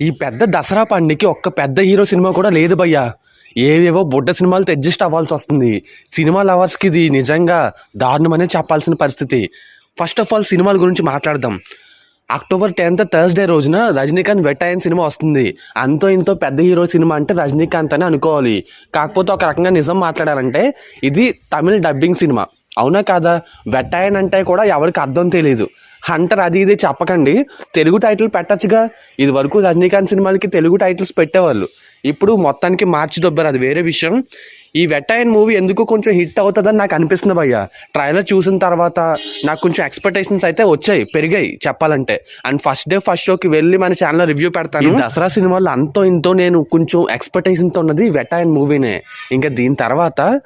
ఈ పెద్ద దసరా పండుగకి ఒక్క పెద్ద హీరో సినిమా కూడా లేదు భయ్యా. ఏవేవో బుడ్డ సినిమాలతో అడ్జస్ట్ అవ్వాల్సి వస్తుంది. సినిమా లవర్స్కి ఇది నిజంగా దారుణమనే చెప్పాల్సిన పరిస్థితి. ఫస్ట్ ఆఫ్ ఆల్ సినిమాల గురించి మాట్లాడదాం. అక్టోబర్ టెన్త్ థర్స్డే రోజున రజనీకాంత్ వెట్టాయన్ సినిమా వస్తుంది. అంతో ఇంతో పెద్ద హీరో సినిమా అంటే రజనీకాంత్ అని అనుకోవాలి. కాకపోతే ఒక రకంగా నిజం మాట్లాడాలంటే ఇది తమిళ డబ్బింగ్ సినిమా. అవునా కాదా? వెట్టాయన్ అంటే కూడా ఎవరికి అర్థం తెలియదు హంటర్ అది ఇది చెప్పకండి. తెలుగు టైటిల్ పెట్టచ్చుగా. ఇది వరకు రజనీకాంత్ సినిమాలకి తెలుగు టైటిల్స్ పెట్టేవాళ్ళు. ఇప్పుడు మొత్తానికి మార్చి దొబ్బారు అది వేరే విషయం. ఈ వెట్టాయన్ మూవీ ఎందుకు కొంచెం హిట్ అవుతుందని నాకు అనిపిస్తుంది భయ్య. ట్రైలర్ చూసిన తర్వాత నాకు కొంచెం ఎక్స్పెక్టేషన్స్ అయితే వచ్చాయి పెరిగాయి చెప్పాలంటే. అండ్ ఫస్ట్ డే ఫస్ట్ షోకి వెళ్ళి మన ఛానల్లో రివ్యూ పెడతాను. దసరా సినిమాలో అంతో ఇంతో నేను కొంచెం ఎక్స్పెక్టేషన్తో ఉన్నది వెట్టాయన్ మూవీనే. ఇంకా దీని తర్వాత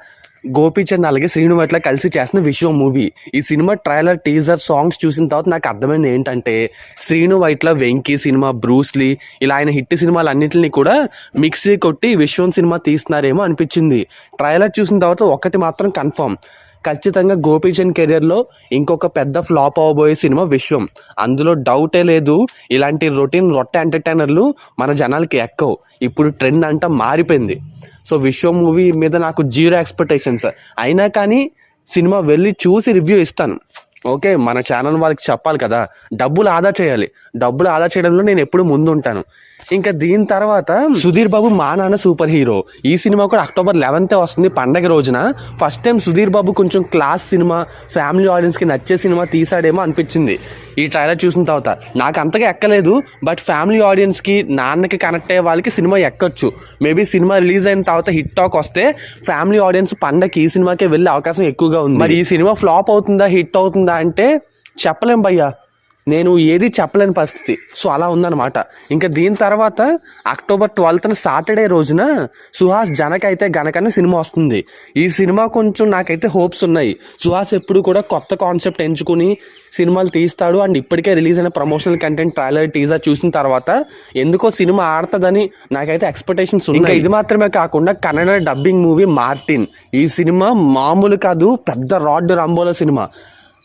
గోపీచంద్ అలాగే శ్రీనువైట్లో కలిసి చేసిన విశ్వం మూవీ. ఈ సినిమా ట్రైలర్ టీజర్ సాంగ్స్ చూసిన తర్వాత నాకు అర్థమైంది ఏంటంటే శ్రీను వైట్ల వెంకీ సినిమా బ్రూస్లీ ఇలా ఆయన హిట్ సినిమాలు అన్నింటినీ కూడా మిక్సీ కొట్టి విశ్వం సినిమా తీస్తున్నారేమో అనిపించింది. ట్రైలర్ చూసిన తర్వాత ఒకటి మాత్రం కన్ఫర్మ్. ఖచ్చితంగా గోపీచంద్ కెరియర్లో ఇంకొక పెద్ద ఫ్లాప్ అవ్వబోయే సినిమా విశ్వం. అందులో డౌటే లేదు. ఇలాంటి రొటీన్ రొట్టె ఎంటర్టైనర్లు మన జనాలకి ఎక్కవు. ఇప్పుడు ట్రెండ్ అంతా మారిపోయింది. సో విశ్వం మూవీ మీద నాకు జీరో ఎక్స్పెక్టేషన్స్ అయినా కానీ సినిమా వెళ్ళి చూసి రివ్యూ ఇస్తాను. ఓకే మన ఛానల్ వాళ్ళకి చెప్పాలి కదా. డబ్బులు ఆదా చేయాలి. డబ్బులు ఆదా చేయడంలో నేను ఎప్పుడు ముందు ఉంటాను ఇంకా దీని తర్వాత సుధీర్ బాబు మా నాన్న సూపర్ హీరో ఈ సినిమా కూడా అక్టోబర్ లెవెన్త్ వస్తుంది పండగ రోజున. ఫస్ట్ టైం సుధీర్ బాబు కొంచెం క్లాస్ సినిమా ఫ్యామిలీ ఆడియన్స్కి నచ్చే సినిమా తీసాడేమో అనిపించింది. ఈ ట్రైలర్ చూసిన తర్వాత నాకు అంతగా ఎక్కలేదు బట్ ఫ్యామిలీ ఆడియన్స్కి నాన్నకి కనెక్ట్ అయ్యే వాళ్ళకి సినిమా ఎక్కొచ్చు. మేబీ సినిమా రిలీజ్ అయిన తర్వాత హిట్ టాక్ వస్తే ఫ్యామిలీ ఆడియన్స్ పండగకి ఈ సినిమాకే వెళ్ళే అవకాశం ఎక్కువగా ఉంది. మరి ఈ సినిమా ఫ్లాప్ అవుతుందా హిట్ అవుతుందా అంటే చెప్పలేం భయ్యా. నేను ఏది చెప్పలేని పరిస్థితి. సో అలా ఉందన్నమాట. ఇంకా దీని తర్వాత అక్టోబర్ ట్వెల్త్న సాటర్డే రోజున సుహాస్ జనక్ అయితే గనకనే సినిమా వస్తుంది. ఈ సినిమా కొంచెం నాకైతే హోప్స్ ఉన్నాయి. సుహాస్ ఎప్పుడు కూడా కొత్త కాన్సెప్ట్ ఎంచుకుని సినిమాలు తీస్తాడు. అండ్ ఇప్పటికే రిలీజ్ అయిన ప్రమోషనల్ కంటెంట్ ట్రైలర్ టీజర్ చూసిన తర్వాత ఎందుకో సినిమా ఆడుతుందని నాకైతే ఎక్స్పెక్టేషన్స్ ఉన్నాయి. ఇంకా ఇది మాత్రమే కాకుండా కన్నడ డబ్బింగ్ మూవీ మార్టిన్ ఈ సినిమా మామూలు కాదు పెద్ద రాడ్ రంబోల సినిమా.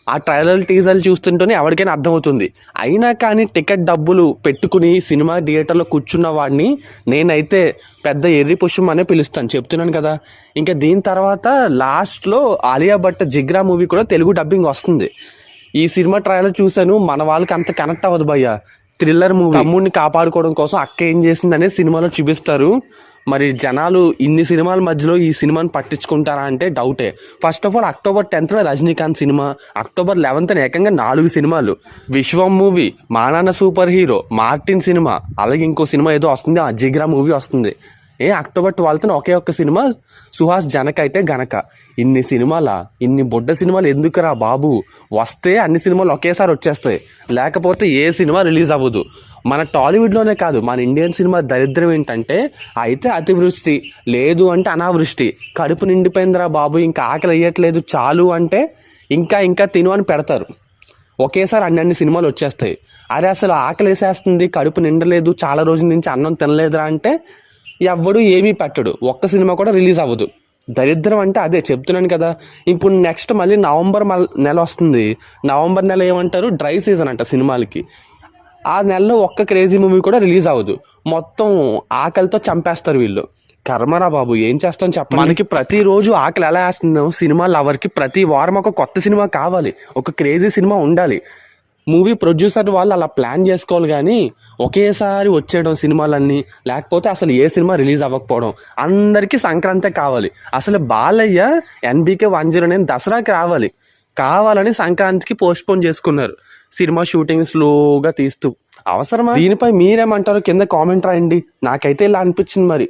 ఆ ట్రైలర్ టీజర్లు చూస్తుంటేనే ఎవరికైనా అర్థమవుతుంది. అయినా కానీ టికెట్ డబ్బులు పెట్టుకుని సినిమా థియేటర్లో కూర్చున్న వాడిని నేనైతే పెద్ద ఎర్రి పుష్పం అనే పిలుస్తాను. చెప్తున్నాను కదా. ఇంకా దీని తర్వాత లాస్ట్లో ఆలియా భట్ జిగ్రా మూవీ కూడా తెలుగు డబ్బింగ్ వస్తుంది. ఈ సినిమా ట్రైలర్ చూశాను. మన వాళ్ళకి అంత కనెక్ట్ అవ్వదు భయ్య. Thriller movie. తమ్ముడిని కాపాడుకోవడం కోసం అక్క ఏం చేసింది అనేది సినిమాలో చూపిస్తారు. మరి జనాలు ఇన్ని సినిమాల మధ్యలో ఈ సినిమాని పట్టించుకుంటారా అంటే డౌటే. ఫస్ట్ ఆఫ్ ఆల్ అక్టోబర్ టెన్త్న రజనీకాంత్ సినిమా అక్టోబర్ లెవెన్త్న ఏకంగా నాలుగు సినిమాలు. విశ్వం మూవీ మా నాన్న సూపర్ హీరో మార్టిన్ సినిమా అలాగే ఇంకో సినిమా ఏదో వస్తుంది ఆ జిగ్రా మూవీ వస్తుంది. ఏ అక్టోబర్ ట్వెల్త్న ఒకే ఒక్క సినిమా సుహాస్ జనక్ అయితే గనక. ఇన్ని సినిమాల ఇన్ని బుడ్డ సినిమాలు ఎందుకురా బాబు? వస్తే అన్ని సినిమాలు ఒకేసారి వచ్చేస్తాయి. లేకపోతే ఏ సినిమా రిలీజ్ అవ్వదు. మన టాలీవుడ్లోనే కాదు మన ఇండియన్ సినిమా దరిద్రం ఏంటంటే అయితే అతివృష్టి లేదు అంటే అనావృష్టి. కడుపు నిండిపోయిందిరా బాబు ఇంకా ఆకలి వేయట్లేదు చాలు అంటే ఇంకా ఇంకా తిను అని పెడతారు. ఒకేసారి అన్ని అన్ని సినిమాలు వచ్చేస్తాయి. అరే అసలు ఆకలి వేసేస్తుంది కడుపు నిండలేదు చాలా రోజుల నుంచి అన్నం తినలేదురా అంటే ఎవ్వడు ఏమీ పెట్టడు. ఒక్క సినిమా కూడా రిలీజ్ అవ్వదు. దరిద్రం అంటే అదే చెప్తున్నాను కదా. ఇప్పుడు నెక్స్ట్ మళ్ళీ నవంబర్ మల్ నెల వస్తుంది. నవంబర్ నెల ఏమంటారు? డ్రై సీజన్ అంట సినిమాలకి. ఆ నెలలో ఒక్క క్రేజీ మూవీ కూడా రిలీజ్ అవ్వదు. మొత్తం ఆకలితో చంపేస్తారు వీళ్ళు. కర్మరా బాబు ఏం చేస్తాం చెప్పండి? మనకి ప్రతిరోజు ఆకలి ఎలా వేస్తుందో సినిమా లవర్కి ప్రతి వారం ఒక కొత్త సినిమా కావాలి. ఒక క్రేజీ సినిమా ఉండాలి. మూవీ ప్రొడ్యూసర్ వాళ్ళు అలా ప్లాన్ చేసుకోవాలి కానీ ఒకేసారి వచ్చేయడం సినిమాలన్నీ లేకపోతే అసలు ఏ సినిమా రిలీజ్ అవ్వకపోవడం అందరికీ సంక్రాంతి కావాలి. అసలు Balayya NBK one zero nine దసరాకి రావాలి. కావాలని సంక్రాంతికి పోస్ట్పోన్ చేసుకున్నారు. సినిమా షూటింగ్ స్లోగా తీస్తూ. అవసరమా? దీనిపై మీరేమంటారో? కింద కామెంట్ రాయండి. నాకైతే ఇలా అనిపించింది మరి.